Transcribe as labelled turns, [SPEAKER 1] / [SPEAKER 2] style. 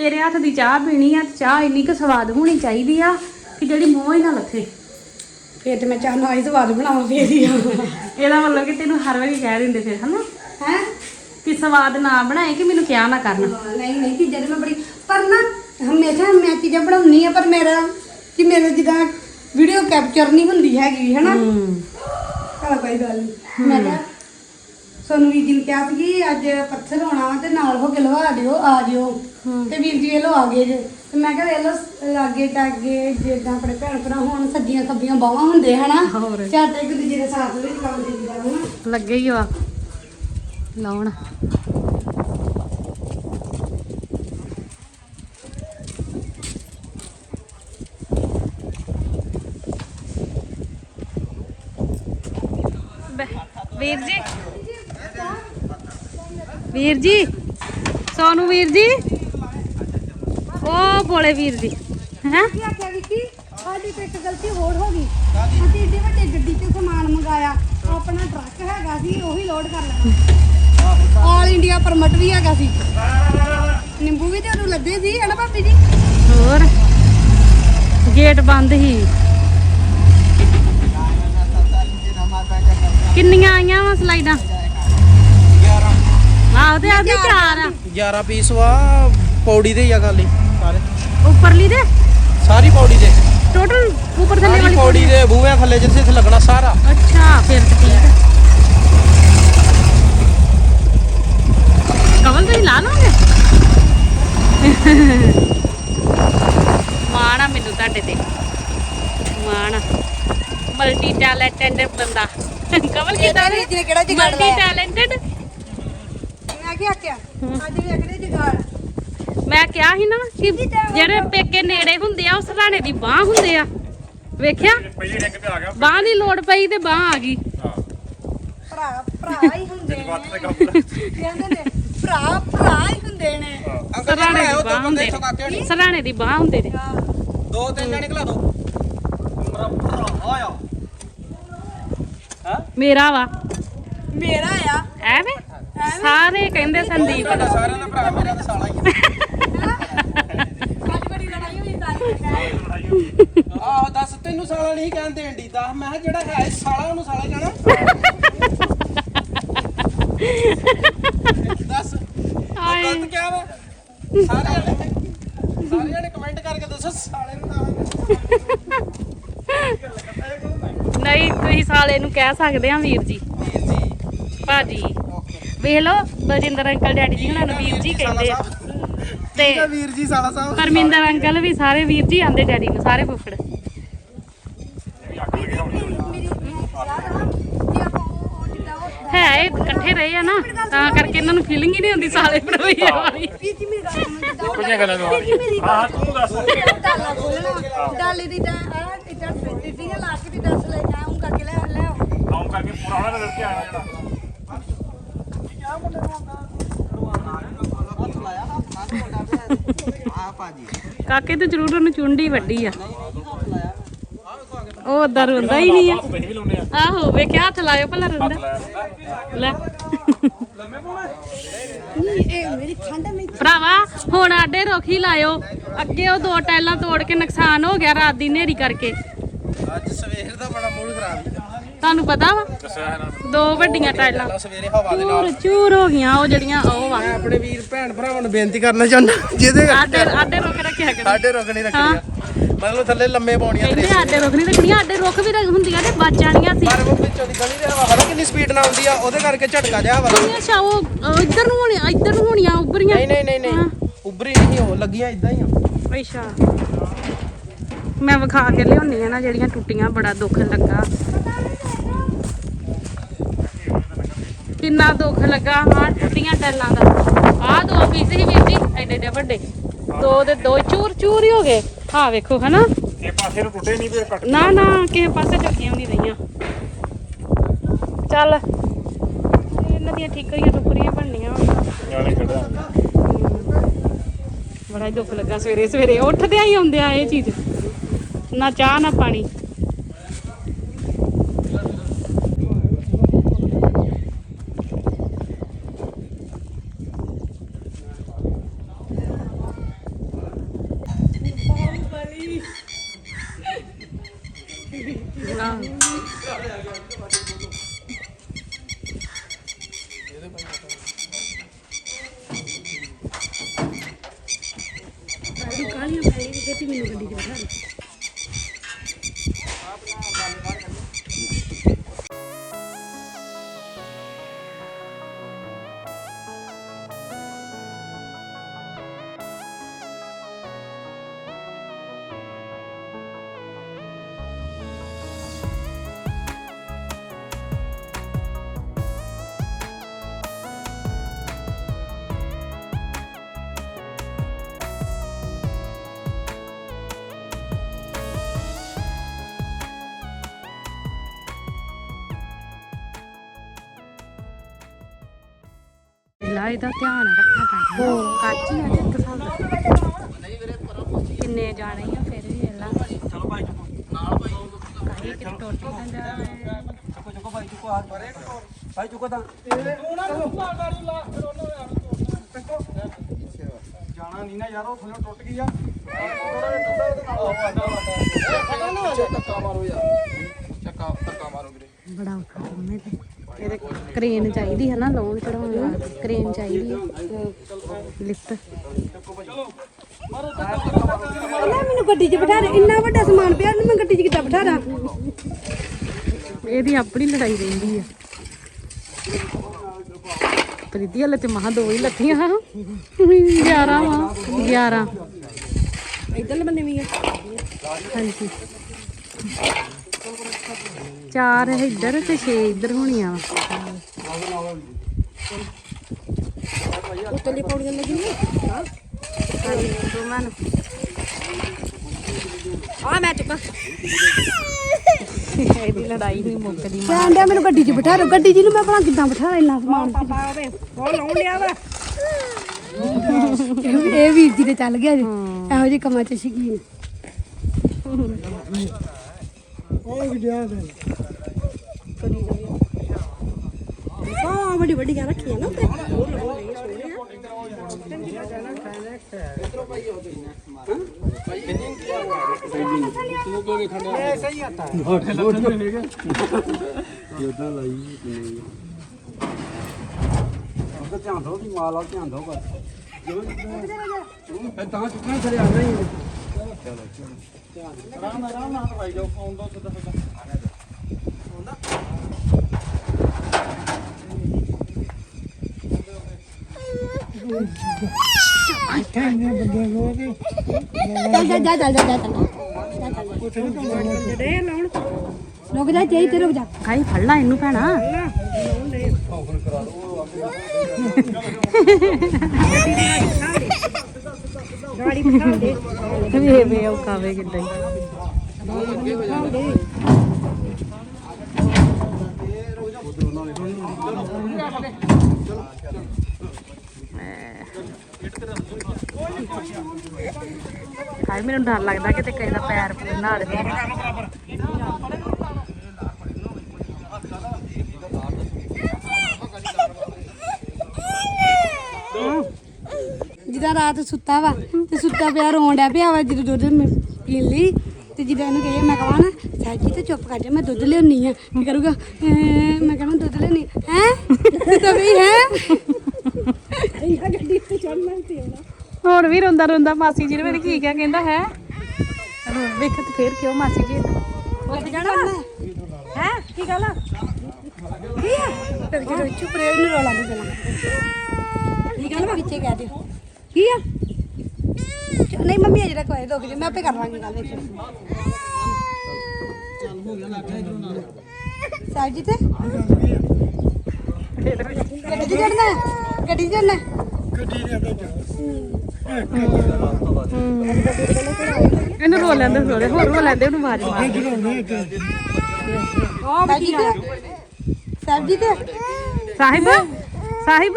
[SPEAKER 1] ਤੇਰੇ ਹੱਥ ਦੀ ਚਾਹ ਪੀਣੀ ਆ ਚਾਹ ਇੰਨੀ ਕੁ ਸਵਾਦ ਹੋਣੀ ਚਾਹੀਦੀ ਆ ਕਿ ਜਿਹੜੀ ਮੂੰਹੋਂ ਹੀ ਨਾ ਲੱਥੇ।
[SPEAKER 2] ਫੇਰ ਤੇ ਮੈਂ ਚਾਹ ਨਾ ਹੀ ਸਵਾਦ ਬਣਾਵਾਂ ਫੇਰ ਹੀ।
[SPEAKER 1] ਇਹਦਾ ਮਤਲਬ ਕਿ ਤੈਨੂੰ ਹਰ ਵਾਰੀ ਕਹਿ ਦਿੰਦੇ ਫਿਰ ਹਨਾ?
[SPEAKER 2] ਹੈ?
[SPEAKER 1] ਕਿ ਸਵਾਦ ਨਾ ਬਣਾਏ ਕਿ ਮੈਨੂੰ ਕਿਹਾ ਨਾ ਕਰਨ।
[SPEAKER 2] ਨਹੀਂ ਨਹੀਂ ਚੀਜ਼ਾਂ ਤੇ ਮੈਂ ਬੜੀ ਪਰ ਨਾ ਹਮੇਸ਼ਾ ਮੈਂ ਚੀਜ਼ਾਂ ਬਣਾਉਣੀ ਆ ਪਰ ਮੇਰਾ ਕਿ ਮੇਰੇ ਜਿੱਦਾਂ ਵੀਡੀਓ ਕੈਪਚਰ ਨਹੀਂ ਹੁੰਦੀ ਹੈਗੀ ਹੈ ਨਾ
[SPEAKER 1] ਹੂੰ।
[SPEAKER 2] ਚਲ ਕੋਈ ਗੱਲ ਨਹੀਂ ਮੈਂ ਕਿਹਾ ਸੋਨੂੰ ਵੀਰ ਜੀ ਨੇ ਕਿਹਾ ਸੀ ਕਿ ਅੱਜ ਪੱਥਰ ਹੋਣਾ ਵਾ ਤੇ ਨਾਲ ਹੋ ਕੇ ਲਵਾ ਦਿਓ ਆ ਜਿਓ। ਤੇ ਵੀਰ ਜੀ ਇਹ ਲੋ ਆ ਗਏ ਜੇ। ਤੇ ਮੈਂ ਕਿਹਾ ਇਹ ਲੋ ਲਾਗੇ ਟਾਗੇ ਜਿੱਦਾਂ ਆਪਣੇ ਭੈਣ ਭਰਾ ਹੋਣ ਸੱਜੀਆਂ ਸੱਬੀਆਂ ਬਾਹਾਂ ਹੁੰਦੇ ਹਨਾ?
[SPEAKER 1] ਹੋਰ।
[SPEAKER 2] ਝੱਟ ਇੱਕ ਦੂਜੇ ਦੇ ਸਾਥ ਵਿੱਚ ਕੰਮ ਦੇਈਦਾ ਹਨਾ?
[SPEAKER 1] ਲੱਗੇ ਹੀ ਆ ਲਾਉਣ ਬੈ- ਵੀਰ ਜੀ ਵੀਰ ਜੀ ਸੋਨੂ ਵੀਰ ਜੀ। ਉਹ ਬੋਲੇ ਵੀਰ ਜੀ। ਹੈ?
[SPEAKER 2] ਕੀ ਆਖਿਆ ਵਿੱਕੀ ਸਾਡੀ ਤੇ ਇੱਕ ਗਲਤੀ ਹੋਰ ਹੋ ਗਈ। ਅਸੀਂ ਏਡੇ ਵੱਡੇ ਗੱਡੀ 'ਚ ਸਮਾਨ ਮੰਗਾਇਆ। ਆਪਣਾ ਟਰੱਕ ਹੈਗਾ ਸੀ ਉਹੀ ਲੋਡ ਕਰ ਲੈਣਾ। ਆਲ ਇੰਡੀਆ ਪਰਮਿਟ ਵੀ ਹੈਗਾ ਸੀ। ਨਿੰਬੂ ਵੀ ਤੇ ਉਹਨੂੰ ਲੱਦੇ ਸੀ ਭਾਬੀ ਜੀ?
[SPEAKER 1] ਹੋਰ? ਗੇਟ ਬੰਦ ਹੀ। ਕਿੰਨੀਆਂ ਆਈਆਂ ਵਾ ਸਲਾਈਡਾਂ? ਆਹ ਤੇ ਆਦੀ ਚਾਰ ਆ।
[SPEAKER 3] 11 ਪੀਸ ਵਾ ਪੌੜੀ ਦੇ ਹੀ ਆ ਖਾਲੀ ਸਾਰੇ।
[SPEAKER 1] ਉੱਪਰਲੀ ਦੇ?
[SPEAKER 3] ਸਾਰੀ ਪੌੜੀ ਦੇ।
[SPEAKER 1] ਟੋਟਲ ਉੱਪਰ ਥੱਲੇ
[SPEAKER 3] ਸਾਰੀ
[SPEAKER 1] ਵਾਲੀ
[SPEAKER 3] ਪੌੜੀ ਦੇ? ਬੂਹਿਆਂ ਥੱਲੇ ਜਿੱਥੇ ਜਿੱਥੇ ਲੱਗਣਾ ਸਾਰਾ।
[SPEAKER 1] ਅੱਛਾ ਫਿਰ ਤਾਂ ਠੀਕ ਹੈ ਕਵਲ ਤੁਸੀਂ ਲਾ ਲਓਗੇ? ਮਾਣ ਆ ਮੈਨੂੰ ਤੁਹਾਡੇ ਤੇ। ਮਾਣ ਮਲਟੀ ਟੈਲੈਂਟਡ ਬੰਦਾ। ਕਵਲ ਕਿਦਾਂ
[SPEAKER 2] ਵਿੱਚ ਕਿਹੜਾ ਜੁਗਾੜ
[SPEAKER 1] ਮਲਟੀ
[SPEAKER 2] ਲਾਇਆ?
[SPEAKER 1] ਟੈਲੈਂਟਡ
[SPEAKER 2] ਕੀ ਆਖਿਆ। ਅੱਜ
[SPEAKER 1] ਮੈਂ ਕਿਹਾ ਸੀ ਨਾ ਕਿ ਜਿਹੜੇ ਪੇਕੇ ਨੇੜੇ ਹੁੰਦੇ ਆ ਉਹ ਸਰਾਣੇ ਦੀ ਬਾਹ ਹੁੰਦੇ ਆ। ਵੇਖਿਆ?
[SPEAKER 4] ਪਹਿਲੀ ਰਿੰਗ ਤੇ ਆ ਗਿਆ।
[SPEAKER 1] ਬਾਹ ਦੀ ਲੋੜ ਪਈ ਤੇ ਬਾਹ ਆ ਗਈ।
[SPEAKER 2] ਭਰਾ ਭਰਾ ਹੀ ਹੁੰਦੇ ਨੇ।
[SPEAKER 4] ਵੱਤ ਤੇ ਕੰਮ
[SPEAKER 2] ਕਹਿੰਦੇ ਨੇ ਭਰਾ ਭਰਾ ਹੀ ਹੁੰਦੇ ਨੇ।
[SPEAKER 1] ਸਰਾਣੇ ਦੀ ਬਾਹ ਹੁੰਦੇ ਨੇ। ਸਰਾਣੇ ਦੀ ਬਾਹ ਹੁੰਦੇ ਨੇ।
[SPEAKER 3] ਦੋ ਤਿੰਨ ਜਣੇ ਖਲਾ ਦੋ। ਮੇਰਾ ਭਰਾ ਆ
[SPEAKER 1] ਮੇਰਾ ਵਾ।
[SPEAKER 2] ਮੇਰਾ ਆ।
[SPEAKER 1] ਐਵੇਂ? ਸਾਰੇ ਕਹਿੰਦੇ ਸੰਦੀਪ ਦਾ।
[SPEAKER 3] ਸਾਰਿਆਂ ਦਾ ਭਰਾ ਮੇਰਾ ਤੇ ਸਾਲਾ ਹੀ
[SPEAKER 2] ਅੱਜ ਬੜੀ ਲੜਾਈ ਹੋਈ ਸਾਰੀ।
[SPEAKER 3] ਆ ਆਹੋ ਦੱਸ ਤੈਨੂੰ ਸਾਲਾ ਨਹੀਂ ਕਹਿੰਦੇ ਏਂਡੀ ਦੱਸ। ਮੈਂ ਕਿਹਾ ਜਿਹੜਾ ਹੈ ਸਾਲਾ ਉਹਨੂੰ ਸਾਲਾ ਹੀ ਕਹਿਣਾ। ਦੱਸ ਉਹ
[SPEAKER 1] ਹਾਏ।
[SPEAKER 3] ਗਲਤ ਕਿਹਾ ਵਾ। ਸਾਰੇ ਜਣੇ ਸਾਰੇ ਜਣੇ ਕਮੈਂਟ ਕਰਕੇ ਦੱਸੋ ਸਾਲੇ ਨੂੰ ਤਾਂ
[SPEAKER 1] ਨਹੀਂ ਤੁਸੀਂ ਸਾਲੇ ਨੂੰ ਕਹਿ ਸਕਦੇ ਆ ਵੀਰ ਜੀ।
[SPEAKER 3] ਵੀਰ ਜੀ।
[SPEAKER 1] ਭਾਜੀ। ਵੇਖ ਲਓ ਬਜਿੰਦਰ ਅੰਕਲ ਡੈਡੀ ਜੀ ਹੁਣਾਂ ਨੂੰ ਵੀਰ ਜੀ ਕਹਿੰਦੇ ਤੇ
[SPEAKER 3] ਵੀਰ ਜੀ ਸਾਲਾ ਸਾਹਿਬ।
[SPEAKER 1] ਪਰਮਿੰਦਰ ਅੰਕਲ ਵੀ ਸਾਰੇ ਵੀਰ ਜੀ ਆਂਦੇ ਡੈਡੀ ਨੂੰ ਸਾਰੇ ਫੁੱਫੜ। ਹੈ ਇਹ ਇਕੱਠੇ ਰਹੇ ਆ ਨਾ ਤਾਂ ਕਰਕੇ ਇਹਨਾਂ ਨੂੰ ਫੀਲਿੰਗ ਹੀ ਨਹੀਂ ਹੁੰਦੀ ਸਾਲੇ ਭਰਵਈਆ ਵਾਲੀ
[SPEAKER 2] ਵੀਰ ਜੀ ਮੇਰੀ ਗੱਲ ਸੁਣੋ ਜਿੱਦਾਂ ਉਹ
[SPEAKER 4] ਕੁਝ ਗੱਲਾਂ ਨੂੰ
[SPEAKER 2] ਵੀਰ ਜੀ ਮੇਰੀ
[SPEAKER 4] ਹਾਂ ਤੂੰ ਦੱਸ।
[SPEAKER 2] ਡਾਲਾ ਖੋਲਣਾ ਡਾਲੇ ਦੀ ਤਾਂ ਆ ਇਦਾਂ ਟਿੱਡੀਆਂ ਲਾ ਕੇ ਦੀ ਦੱਸ ਲੈ ਆਉਂ ਕਰਕੇ ਲੈ ਲੈ ਆਓ।
[SPEAKER 4] ਆਉਂ ਕਰਕੇ ਪੂਰਾ ਹੋਣਾ ਤੇ ਕੇ ਆਇਆ ਜਿਹੜਾ।
[SPEAKER 3] ਆ ਭਾਜੀ
[SPEAKER 1] ਕਾਕੇ ਤੇ ਜ਼ਰੂਰ ਉਹਨੂੰ ਚੁੰਡੀ ਵੱਡੀ ਆ। ਉਹ ਉਦਾਂ ਰੋਂਦਾ ਹੀ ਨਹੀਂ ਆ।
[SPEAKER 4] ਪੈਸੇ ਵੀ ਲਾਉਣੇ ਆ
[SPEAKER 1] ਆਹੋ ਵੇਖਿਆ ਹੱਥ ਲਾਇਓ ਭਲਾ ਰੋਂਦਾ। ਲੈ। ਭਰਾਵਾ ਹੁਣ ਆਡੇ ਰੋਖੀ ਲਾਇਓ। ਅੱਗੇ ਉਹ ਦੋ ਟਾਈਲਾਂ ਤੋੜ ਕੇ ਨੁਕਸਾਨ ਹੋ ਗਿਆ ਰਾਤ ਦੀ ਨੇਰੀ ਕਰਕੇ।
[SPEAKER 3] ਅੱਜ ਸਵੇਰ ਦਾ ਬੜਾ ਮੂਡ ਖਰਾਬ
[SPEAKER 1] ਤੁਹਾਨੂੰ ਪਤਾ ਵਾ? ਦੋ ਵੱਡੀਆਂ ਟਾਈਲਾਂ।
[SPEAKER 3] ਪਹਿਲਾਂ ਸਵੇਰੇ ਹਵਾ ਦੇ ਨਾਲ।
[SPEAKER 1] ਚੂਰ ਚੂਰ ਹੋ ਗਈਆਂ ਉਹ ਜਿਹੜੀਆਂ ਉਹ ਵਾ।
[SPEAKER 3] ਮੈਂ ਆਪਣੇ ਵੀਰ ਭੈਣ ਭਰਾਵਾਂ ਨੂੰ ਬੇਨਤੀ ਕਰਨਾ ਚਾਹੁੰਦਾ ਜਿਹਦੇ
[SPEAKER 1] ਆਡੇ ਆਡੇ ਰੁੱਖ ਰੱਖਿਆ ਕਰੋ।
[SPEAKER 3] ਸਾਡੇ ਰੁਕ ਨਹੀਂ ਰੱਖਣੀਆਂ। ਮਤਲਬ ਥੱਲੇ ਲੰਮੇ ਪਾਉਣੀਆਂ ਤੇ।
[SPEAKER 1] ਆਡੇ ਰੁੱਖ ਨਹੀਂ ਰੱਖਣੀਆਂ ਆਡੇ ਰੁੱਖ ਵੀ ਰੱਖ- ਹੁੰਦੀਆਂ ਤੇ ਬਚ ਜਾਣੀਆਂ ਸੀ।
[SPEAKER 3] ਪਰ ਉਹ ਵਿੱਚੋਂ ਦੀ ਗਲੀ ਦੇ ਹਵਾ ਪਤਾ ਕਿੰਨੀ ਸਪੀਡ ਨਾਲ ਆਉਂਦੀ ਆ ਉਹਦੇ ਕਰਕੇ ਝਟਕਾ ਜਿਹਾ ਹਵਾ ਦਾ।
[SPEAKER 1] ਅੱਛਾ ਉਹ ਉਹ ਇੱਧਰ ਨੂੰ ਹੋਣੀ ਇੱਧਰ ਨੂੰ ਹੋਣੀਆਂ ਉੱਭਰੀਆਂ।
[SPEAKER 3] ਨਹੀਂ ਨਹੀਂ ਨਹੀਂ ਨਹੀਂ। ਉੱਭਰੀ ਨਹੀਂ ਉਹ ਲੱਗੀਆਂ ਇਦਾਂ ਹੀ ਆ।
[SPEAKER 1] ਅੱਛਾ। ਮੈਂ ਵਿਖਾ ਕੇ ਲਿਆਉਣੀ ਆ ਨਾ ਜਿਹੜੀਆਂ ਟੁੱਟੀਆਂ ਬੜਾ ਦੁੱਖ ਲੱਗਾ। ਕਿੰਨਾ ਦੁੱਖ ਲੱਗਾ ਹਾਂ ਟੁੱਟੀਆਂ ਟੈਲਾਂ ਦਾ। ਆਹ ਦੋ ਪੀਸ ਸੀ ਵੀਰ ਜੀ ਐਡੇ ਐਡੇ ਵੱਡੇ। ਦੋ ਦੇ ਦੋ ਚੂਰ ਚੂਰ ਹੀ ਹੋ ਗਏ। ਹਾਂ ਵੇਖੋ ਹਨਾ।
[SPEAKER 4] ਇਹ ਪਾਸੇ ਨੂੰ ਟੁੱਟੇ ਨਹੀਂ ਤੇ ਕੱਟ
[SPEAKER 1] ਨਾ ਨਾ ਕਿਸੇ ਪਾਸੇ ਚੱਕੀਆਂ ਨਹੀਂ ਰਹੀਆਂ। ਚੱਲ। ਇਹਨਾਂ ਦੀਆਂ ਠੀਕਰੀਆਂ ਟੁਕਰੀਆਂ ਬਣਨੀਆਂ।
[SPEAKER 4] ਨਿਆਣੇ ਖੜਾ
[SPEAKER 1] ਬੜਾ ਹੀ ਦੁੱਖ ਲੱਗਾ ਸਵੇਰੇ ਸਵੇਰੇ ਉੱਠਦਿਆਂ ਹੀ ਆਉਂਦੇ ਆ ਇਹ ਚੀਜ਼। ਨਾ ਚਾਹ ਨਾ ਪਾਣੀ।
[SPEAKER 2] ਛੇਤੀ ਮੈਨੂੰ ਗੱਡੀ 'ਚ ਬਿਠਾ ਦੇ
[SPEAKER 1] ਲਾ ਇਹਦਾ ਧਿਆਨ ਰੱਖਣਾ ਪੈਂਦਾ ਕੱਚ ਹੀ ਆ ਤੇ ਇੱਕ ਸਾਲ ਕਿੰਨੇ ਜਾਣੇ ਆ ਫਿਰ ਵੀ ਲਾ।
[SPEAKER 3] ਚਲੋ ਭਾਈ ਚੁੱਕੋ ਨਾਲ ਭਾਈ
[SPEAKER 1] ਕਾਹੀ ਕਿ ਟੋਟੀ ਕੰਦਾ
[SPEAKER 3] ਚੁੱਕੋ ਚੁੱਕੋ ਭਾਈ ਚੁੱਕੋ ਆ ਭਾਈ ਚੁੱਕੋ ਤਾਂ ਜਾਣਾ ਨਹੀਂ ਨਾ ਯਾਰ ਉਹ ਥੱਲੇ ਟੁੱਟ ਗਈ ਆ ਥੋੜਾ ਜਿਹਾ ਟੁੱਟਾ ਉਹਦੇ ਨਾਲ ਪਤਾ ਨਾ ਹੋ ਜਾ ਧੱਕਾ ਮਾਰੋ ਯਾਰ ਚੱਕਾ ਧੱਕਾ ਮਾਰੋ ਵੀਰੇ।
[SPEAKER 1] ਬੜਾ ਔਖਾ ਕੰਮ ਹੈ ਤੇ। ਇਹਦੇ ਕ੍ਰੇਨ ਚਾਹੀਦੀ ਹੈ ਨਾ ਲੋਨ ਚੜਾਉਣ ਵਾਸਤੇ। ਕ੍ਰੇਨ ਚਾਹੀਦੀ ਲਿਫਟ
[SPEAKER 2] ਨਾ ਮੈਨੂੰ ਗੱਡੀ 'ਚ ਬਿਠਾ ਦੇ। ਇੰਨਾ ਵੱਡਾ ਸਮਾਨ ਪਿਆ, ਉਹਨੂੰ ਮੈਂ ਗੱਡੀ 'ਚ ਕਿੱਦਾਂ ਬਿਠਾ ਦਾਂ?
[SPEAKER 1] ਇਹਦੀ ਆਪਣੀ ਲੜਾਈ ਰਹਿੰਦੀ ਆ। ਪ੍ਰੀਤੀ, ਹਲੇ ਤੇ ਮਹਾ ਦੋ ਹੀ ਲੱਥੀਆਂ। 11 ਵਾ 11
[SPEAKER 2] ਇੱਧਰ ਬੰਨੇ ਵੀ ਆ।
[SPEAKER 1] ਹਾਂਜੀ। ਚਾਰ ਇੱਧਰ ਤੇ 6 ਇੱਧਰ ਹੋਣੀਆਂ ਵਾ।
[SPEAKER 2] ਉੱਤਲੀ ਪੌੜੀਆਂ ਲੱਗੀਆਂ
[SPEAKER 1] ਦੋਵਾਂ ਨੂੰ
[SPEAKER 2] ਆ ਮੈਂ ਚੁੱਕਾ
[SPEAKER 1] ਇਹਦੀ ਲੜਾਈ ਨਹੀਂ ਮੁੱਕਦੀ
[SPEAKER 2] ਕਹਿੰਦਾ ਮੈਨੂੰ ਗੱਡੀ 'ਚ ਬਿਠਾ ਦੋ ਗੱਡੀ 'ਚ ਨੂੰ ਮੈਂ ਭਲਾ ਕਿੱਦਾਂ ਬਿਠਾ ਇੰਨਾ ਸਮਾਨ ਪਾਪਾ ਆਵੇ ਫੋਨ ਲਾਉਣ ਲਿਆ ਵਾ ਇਹ ਵੀਰ ਜੀ ਤੇ ਚੱਲ ਗਿਆ ਜੀ। ਇਹੋ ਜਿਹੇ ਕੰਮਾਂ 'ਚ ਸ਼ਕੀਨ ਉਹ ਦਿਆ ਦੇ। ਹਾਂ। ਬੜੀ ਵੱਡੀ ਗੱਲ ਰੱਖੀ ਆ ਨਾ ਤੇ
[SPEAKER 3] ਧਿਆਨ ਦਿਓ ਦੀ ਮਾਲ ਆ ਧਿਆਨ ਦਿਓ ਬਸ ਫਿਰ ਤਾਂ ਚੁੱਕਣਾ ਥਲੇ ਆਣਾ ਹੀ ਚਲੋ ਚਲੋ ਆਰਾਮ ਆਰਾਮ ਨਾਲ ਭਾਈ ਜਾਓ ਫੋਨ ਦੋ ਸਿੱਧਾ ਸਿੱਧਾ।
[SPEAKER 2] ਚੱਲ ਜਾ ਜਾ ਚੱਲ ਜਾ ਚੱਲ ਰੁਕ ਜਾ ਚਾਹੀ ਤੇ ਰੁਕ ਜਾ
[SPEAKER 1] ਕਾਈ ਫੜ ਲਾ ਇਹਨੂੰ ਭੈਣਾ।
[SPEAKER 2] ਗਾੜੀ ਬਿਠਾ ਦੇ
[SPEAKER 1] ਵੇ ਵੇ ਔਖਾ ਵੇ ਕਿੱਦਾਂ ਹੀ। ਹਾਏ, ਮੈਨੂੰ ਡਰ ਲੱਗਦਾ ਕਿਤੇ ਕਿਸੇ ਦਾ ਪੈਰ ਪੂਰ ਨਾ ਅੜ ਜਾਵੇ
[SPEAKER 2] ਜਿਹਦਾ ਰਾਤ ਸੁੱਤਾ ਵਾ ਤੇ ਸੁੱਤਾ ਪਿਆ, ਰੋਣ ਡਿਆ ਪਿਆ ਵਾ ਜਦੋਂ ਦੁੱਧ ਮੈਂ ਪੀਣ ਲਈ, ਤੇ ਜਿਹਦਾ ਇਹਨੂੰ ਕਹੀਏ, ਮੈਂ ਕਹਾਂ ਨਾ, ਸਾਜੀ, ਤੇ ਚੁੱਪ ਕਰ ਜਾ, ਮੈਂ ਦੁੱਧ ਲਿਆਉਣੀ ਆ। ਮੈਂ ਕਰੂਗਾ ਮੈਂ ਕਹਾਂ ਦੁੱਧ ਲਿਆਉਣੀ ਹੈ? ਤਾਂ ਵੀ ਹੈ ਇੰਨਾ ਗੱਡੀ ਤੇ ਚੜਨਾ ਤੇ ਆਉਣਾ
[SPEAKER 1] ਹੁਣ ਵੀ ਰੋਂਦਾ ਰੋਂਦਾ ਮਾਸੀ ਜੀ ਨੇ ਮੈਨੂੰ ਕੀ ਕਿਹਾ ਕਹਿੰਦਾ ਹੈ? ਵੇਖ ਤੇ ਫੇਰ ਕਿਉਂ ਮਾਸੀ ਜੀ?
[SPEAKER 2] ਉੱਠ ਜਾਣਾ ਹੈ? ਕੀ ਗੱਲ ਕੀ ਆ? ਤੇ ਜਦੋਂ ਚੁੱਪ ਰਹੇ ਇਹਨੂੰ ਰੋਲਾ ਦੇ ਦੇਣਾ। ਕੀ ਗੱਲ ਵਾ? ਪਿੱਛੇ ਕਹਿ ਦਿਓ। ਕੀ ਆ? ਨਹੀਂ ਮੰਮੀ ਅਜੇ ਤੱਕ ਹੋਏ ਰੁਕ ਜਾ ਮੈਂ ਆਪੇ ਕਰ ਲਾਂਗੀ ਗੱਲ ਵਿੱਚ ਸਾਹਿਬ ਜੀ ਤੇ? ਗੱਡੀ 'ਚ ਚੜਨਾ ਹੈ? ਗੱਡੀ 'ਚ ਚੜਨਾ ਹੈ?
[SPEAKER 1] ਇਹਨੂੰ ਰੋ ਲੈਂਦੇ ਰੋ ਹੋਰ ਰੋ ਲੈਂਦੇ ਉਹਨੂੰ ਆਵਾਜ਼ ਮਾਰ।
[SPEAKER 2] ਸਾਹਿਬ ਜੀ ਤੇ ਸਾਹਿਬ
[SPEAKER 1] ਸਾਹਿਬ? ਸਾਹਿਬ?